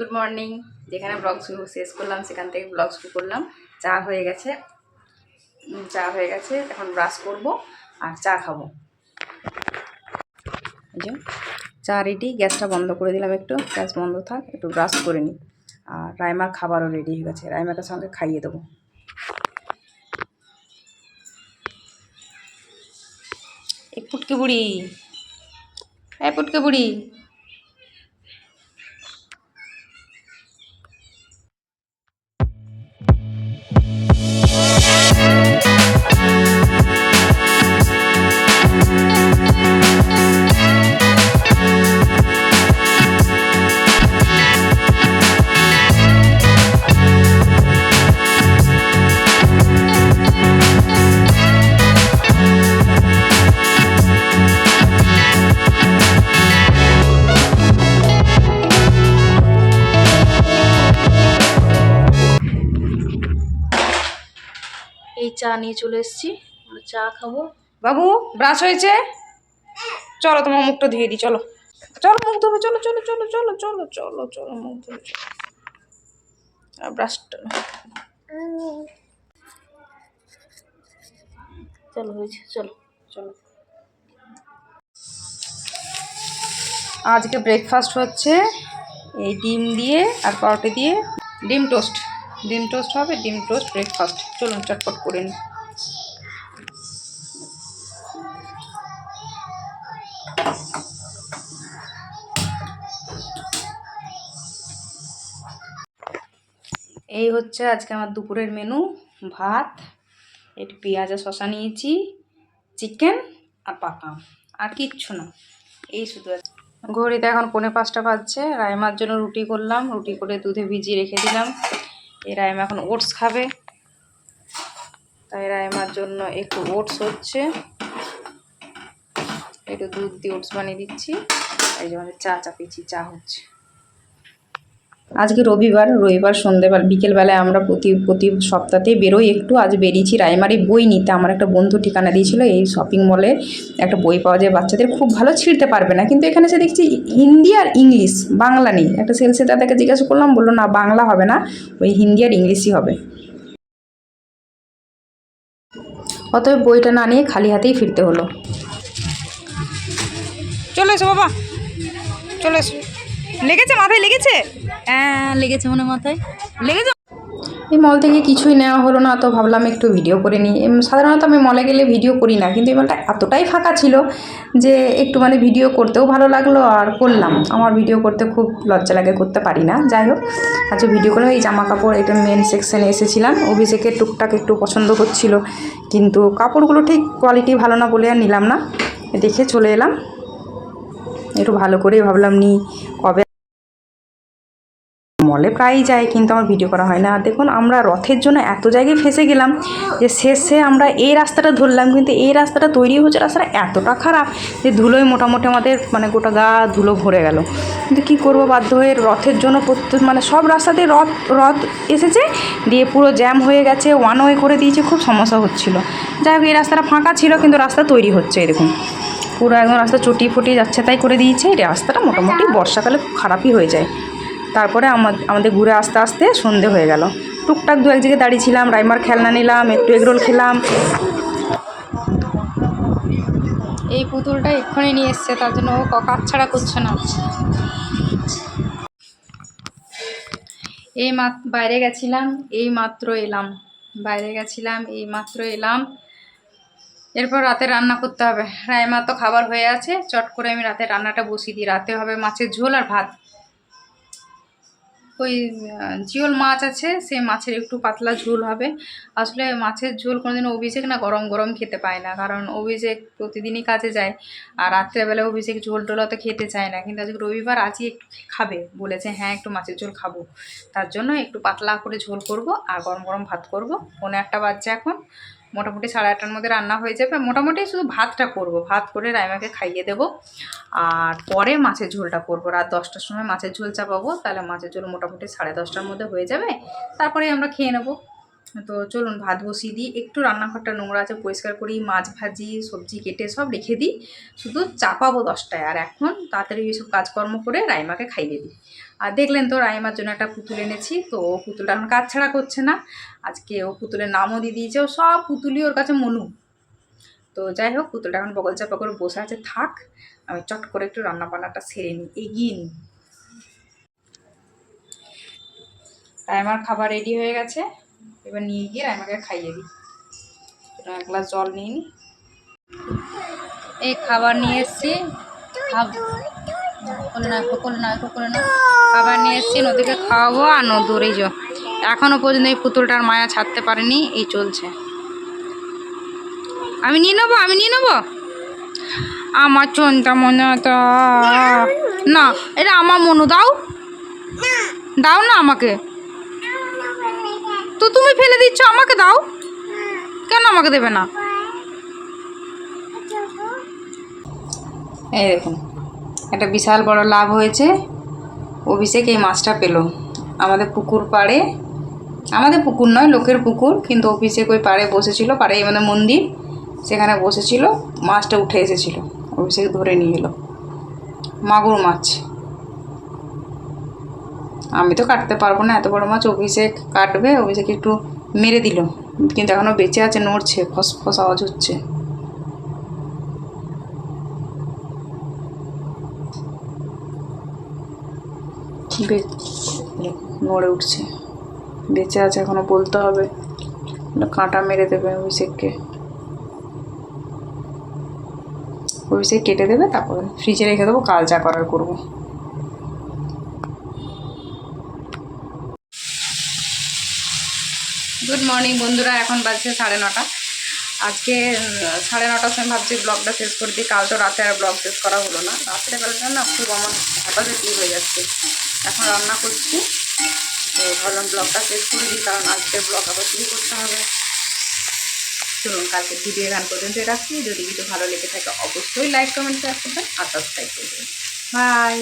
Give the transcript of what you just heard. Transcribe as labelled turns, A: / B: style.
A: Good morning যেখানে blog শুরু, শেষ করলাম, সেখান থেকে ব্লগ শুরু করলাম। চা হয়ে গেছে। চা হয়ে গেছে। এখন ব্রাশ করব আর চা খাব। চা রেডি গ্যাসটা বন্ধ করে দিলাম একটু। গ্যাস বন্ধ থাক, একটু ব্রাশ করে নিই। আর রাইমার খাবারও রেডি হয়ে গেছে। রাইমাকে সঙ্গে খাইয়ে দেবো। এই পুটকে বুড়ি এই পুটকে বুড়ি
B: এই চা নিয়ে চলে এসেছি। চা খাব।
A: বাবু ব্রাশ হয়েছে? চলো তোমার মুখটা ধুয়ে দিই চলো। চলো মুখ ধোবে চলো চলো চলো চলো চলো চলো চলো মুখ ধোবে আর ব্রাশটা
B: চলো হয়েছে চলো
A: চলো। আজকে ব্রেকফাস্ট হচ্ছে এই ডিম দিয়ে আর পাউরুটি দিয়ে। ডিম টোস্ট ডিম টোস্ট হবে, ডিম টোস্ট ব্রেকফাস্ট চলুন, চটপট করে নিই। এই হচ্ছে আজকে আমার দুপুরের মেনু, ভাত, একটু পেঁয়াজ আর শশা নিয়েছি, চিকেন আর পাকা। আর কিচ্ছু না, এই শুধু আছে ঘড়িতে এখন পৌনে পাঁচটা বাজছে রায়মার জন্য রুটি করলাম, রুটি করে দুধে ভিজিয়ে রেখে দিলাম। এই রায়মা এখন ওটস খাবে। তাই রায়মার জন্য একটু ওটস হচ্ছে। একটু দুধ দিয়ে ওটস বানিয়ে দিচ্ছি। এই যে আমাদের চা চাপিয়েছি, চা হচ্ছে। আজকে রবিবার রবিবার সন্ধ্যেবেলা বিকেলবেলায় আমরা প্রতি প্রতি সপ্তাহে বেরোই। একটু আজ বেরিয়েছি রায়মারি বই নিতে। আমার একটা বন্ধু ঠিকানা দিয়েছিল এই শপিং মলে একটা বই পাওয়া যায় বাচ্চাদের। খুব ভালো ছিঁড়তে পারবে না। কিন্তু এখানে সে দেখছি হিন্দি আর ইংলিশ, বাংলা নেই। একটা সেলসে দাদাকে জিজ্ঞাসা করলাম, বলল, না, বাংলা হবে না, ওই হিন্দি আর ইংলিশই হবে। অতএব বইটা না নিয়ে খালি হাতেই ফিরতে হলো। চলে এসো বাবা। চলে এসো। লেগেছে মাথায় লেগেছে?
B: হ্যাঁ লেগেছে মনে মাথায়।
A: লেগেছে? এই মল থেকে কিছুই নেওয়া হলো না তো ভাবলাম একটু ভিডিও করে নিই। সাধারণত আমি মলে গেলে ভিডিও করি না কিন্তু এই মলটা এতটাই ফাঁকা ছিল যে একটু মানে ভিডিও করতেও ভালো লাগল আর করলাম। আমার ভিডিও করতে খুব লজ্জা লাগে করতে পারি না। যাই হোক আচ্ছা ভিডিও করে এই জামা কাপড় এটা মেন সেকশানে এসেছিলাম। অভিষেকের টুকটাক একটু পছন্দ করছিল কিন্তু কাপড়গুলো ঠিক কোয়ালিটি ভালো না বলে আর নিলাম না। দেখে চলে এলাম। একটু ভালো করেই ভাবলাম নি কবে মলে প্রায়ই যাই, কিন্তু আমার ভিডিও করা হয় না। আর দেখুন, আমরা রথের জন্য এত জায়গায় ফেসে গেলাম যে শেষে আমরা এই রাস্তাটা ধরলাম, কিন্তু এই রাস্তাটা তৈরি হচ্ছে রাস্তাটা এতটা খারাপ যে ধুলোয় মোটামুটি আমাদের মানে গোটা গা ধুলো ভরে গেল। কিন্তু কী করব, বাধ্য হয়ে রথের জন্য প্রত্যেক মানে সব রাস্তাতে রথ রথ এসেছে, দিয়ে পুরো জ্যাম হয়ে গেছে ওয়ান ওয়ে করে দিয়েছে, খুব সমস্যা হচ্ছিল। যাই হোক, এই রাস্তাটা ফাঁকা ছিল, কিন্তু রাস্তা তৈরি হচ্ছে এরকম পুরো একদম রাস্তা চটি ফটি যাচ্ছে তাই করে দিয়েছে, এই রাস্তাটা মোটামুটি বর্ষাকালে খুব খারাপই হয়ে যায়। তারপরে আমা- আমাদের ঘুরে আসতে আসতে সন্ধে হয়ে গেল। টুকটাক দু এক জায়গায় দাঁড়িয়েছিলাম, রাইমার খেলনা নিলাম, একটু এগরোল খেলাম। এই পুতুলটা এক্ষুনি নিয়ে এসছে, তার জন্য ও ক- কাজ ছাড়া করছে না। এই মাত, বাইরে গেছিলাম, এই মাত্র এলাম। বাইরে গেছিলাম, এই মাত্র এলাম। এরপর রাতে রান্না করতে হবে। রায়মা তো খাবার হয়ে আছে, চট করে আমি রাতে রান্নাটা বসিয়ে দিই। রাতে হবে মাছের ঝোল আর ভাত। ওই জিওল মাছ আছে সেই মাছের একটু পাতলা ঝোল হবে। আসলে মাছের ঝোল কোনোদিন অভিষেক না গরম গরম খেতে পায় না, কারণ অভিষেক প্রতিদিনই কাজে যায় আর রাত্রেবেলা অভিষেক ঝোল টোল অত খেতে চায় না। কিন্তু আজকে রবিবার আজই একটু খাবে, বলেছে হ্যাঁ একটু মাছের ঝোল খাব। তার জন্য একটু পাতলা করে ঝোল করব আর গরম গরম ভাত করব। কোনো একটা বাচ্চা এখন। মোটামুটি সাড়ে আটটার মধ্যে রান্না হয়ে যাবে। মোটামুটি শুধু ভাতটা করব। ভাত করে রাইমাকে খাইয়ে দেব। আর পরে মাছের ঝোলটা করব। রাত দশটার সময় মাছের ঝোল চাপাবো। তাহলে মাছের ঝোল মোটামুটি সাড়ে দশটার মধ্যে হয়ে যাবে। তারপরে আমরা খেয়ে নেব। তো চলুন ভাত বসিয়ে দিই। একটু রান্নাঘরটা নোংরা আছে, পরিষ্কার করি, মাছ ভাজি, সবজি কেটে সব রেখে দিই। শুধু চাপাবো দশটায় আর এখন তাড়াতাড়ি এইসব কাজকর্ম করে রাইমাকে খাইয়ে দিই। আর দেখলেন তো রাইমার জন্য একটা পুতুল এনেছি, তো ও পুতুলটা এখন কাজ ছাড়া করছে না। আজকে ও পুতুলের নামও দিয়ে দিয়েছে, ও সব পুতুলই ওর কাছে মনু। তো যাই হোক, পুতুলটা এখন বগল চাপা করে বসে আছে, থাক, আমি চট করে একটু রান্না বান্নাটা সেরে নিই, এগিয়ে নিই। রাইমার খাবার রেডি হয়ে গেছে। এবার নিয়ে গিয়ে রাইমাকে খাইয়ে দিই। এক গ্লাস জল নিয়ে নিই
B: এই খাবার নিয়ে এসছি। না
A: খাবার নিয়ে এসেছি, নদীকে খাওয়াবো আর নদুর এই যে এখনও পর্যন্ত এই পুতুলটার মায়া ছাড়তে পারেনি, এই চলছে। আমি নিয়ে নেব, আমি নিয়ে নেব? আমার চন্তা মনে তো না, এটা আমার মনু, দাও। দাও না আমাকে। তো তুমি ফেলে দিচ্ছ, আমাকে দাও। কেন আমাকে দেবে না? এই দেখুন, একটা বিশাল বড় লাভ হয়েছে। অভিষেক এই মাছটা পেল। আমাদের পুকুর পাড়ে, আমাদের পুকুর নয়, লোকের পুকুর, কিন্তু অভিষেক ওই পাড়ে বসেছিল, পাড়ে আমাদের মন্দির, সেখানে বসেছিল, মাছটা উঠে এসেছিল। অভিষেক ধরে নিয়ে এলো। মাগুর মাছ। আমি তো কাটতে পারব না, এত বড় মাছ অভিষেক কাটবে, অভিষেক একটু মেরে দিল। কিন্তু এখনও বেঁচে আছে, নড়ছে, ফস আওয়াজ হচ্ছে। নড়ে উঠছে। বেঁচে আছে, এখনও বলতে হবে। কাঁটা মেরে দেবে অভিষেককে। অভিষেক কেটে দেবে, তারপরে ফ্রিজে রেখে দেবো, কাল যা করার করব। গুড মর্নিং বন্ধুরা। এখন বাজছে সাড়ে নটা। আজকে সাড়ে নটার সময় ভাবছি ব্লগটা শেষ করে দিই। কাল তো রাতে আর ব্লগ শেষ করা হলো না। রাত্রে বেলাটা না খুব আমার হ্যাপাসিটি হয়ে যাচ্ছে। এখন রান্না করছি। তো ভাবলাম ব্লগটা শেষ করে দিই, কারণ আজকে ব্লগ আবার শুরু করতে হবে। চলুন, কালকে ভিডিও গান পর্যন্ত রাখছি যদি ভিডিও ভালো লেগে থাকে, অবশ্যই লাইক কমেন্ট শেয়ার করবেন আর সাবস্ক্রাইব করবেন। বাই